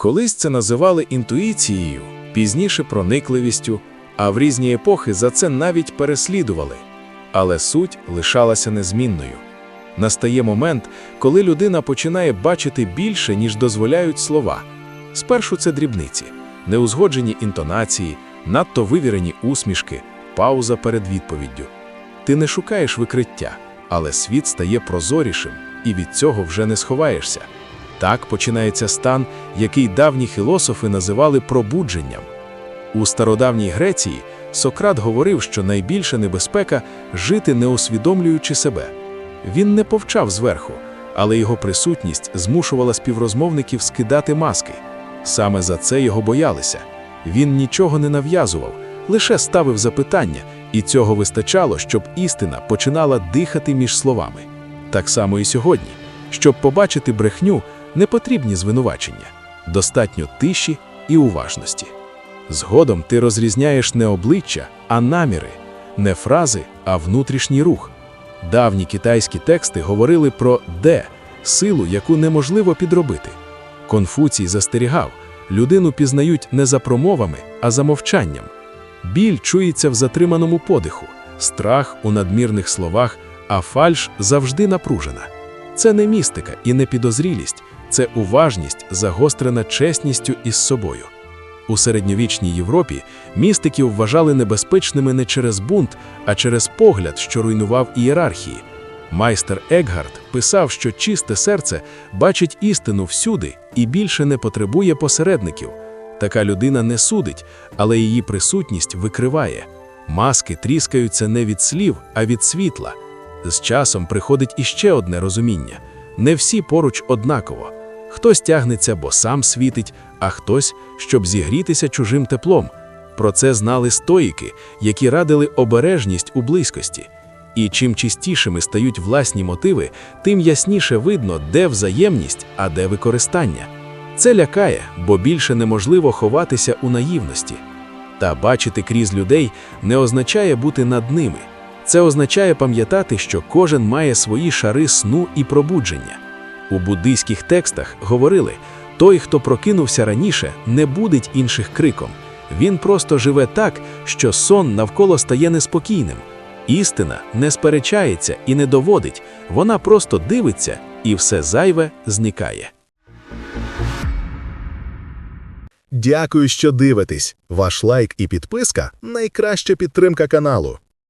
Колись це називали інтуїцією, пізніше проникливістю, а в різні епохи за це навіть переслідували. Але суть лишалася незмінною. Настає момент, коли людина починає бачити більше, ніж дозволяють слова. Спершу це дрібниці, неузгоджені інтонації, надто вивірені усмішки, пауза перед відповіддю. Ти не шукаєш викриття, але світ стає прозорішим, і від цього вже не сховаєшся. Так починається стан, який давні філософи називали пробудженням. У стародавній Греції Сократ говорив, що найбільша небезпека жити не усвідомлюючи себе. Він не повчав зверху, але його присутність змушувала співрозмовників скидати маски. Саме за це його боялися. Він нічого не нав'язував, лише ставив запитання, і цього вистачало, щоб істина починала дихати між словами. Так само і сьогодні. Щоб побачити брехню, не потрібні звинувачення, достатньо тиші і уважності. Згодом ти розрізняєш не обличчя, а наміри, не фрази, а внутрішній рух. Давні китайські тексти говорили про де силу, яку неможливо підробити. Конфуцій застерігав, людину пізнають не за промовами, а за мовчанням. Біль чується в затриманому подиху, страх у надмірних словах, а фальш завжди напружена. Це не містика і не підозрілість, це уважність, загострена чесністю із собою. У середньовічній Європі містиків вважали небезпечними не через бунт, а через погляд, що руйнував ієрархії. Майстер Еггард писав, що чисте серце бачить істину всюди і більше не потребує посередників. Така людина не судить, але її присутність викриває. Маски тріскаються не від слів, а від світла. З часом приходить іще одне розуміння: не всі поруч однаково. Хтось тягнеться, бо сам світить, а хтось, щоб зігрітися чужим теплом. Про це знали стоїки, які радили обережність у близькості. І чим чистішими стають власні мотиви, тим ясніше видно, де взаємність, а де використання. Це лякає, бо більше неможливо ховатися у наївності. Та бачити крізь людей не означає бути над ними. Це означає пам'ятати, що кожен має свої шари сну і пробудження. У буддийських текстах говорили: той, хто прокинувся раніше, не будить інших криком. Він просто живе так, що сон навколо стає неспокійним. Істина не сперечається і не доводить, вона просто дивиться, і все зайве зникає. Дякую, що дивитесь. Ваш лайк і підписка найкраща підтримка каналу.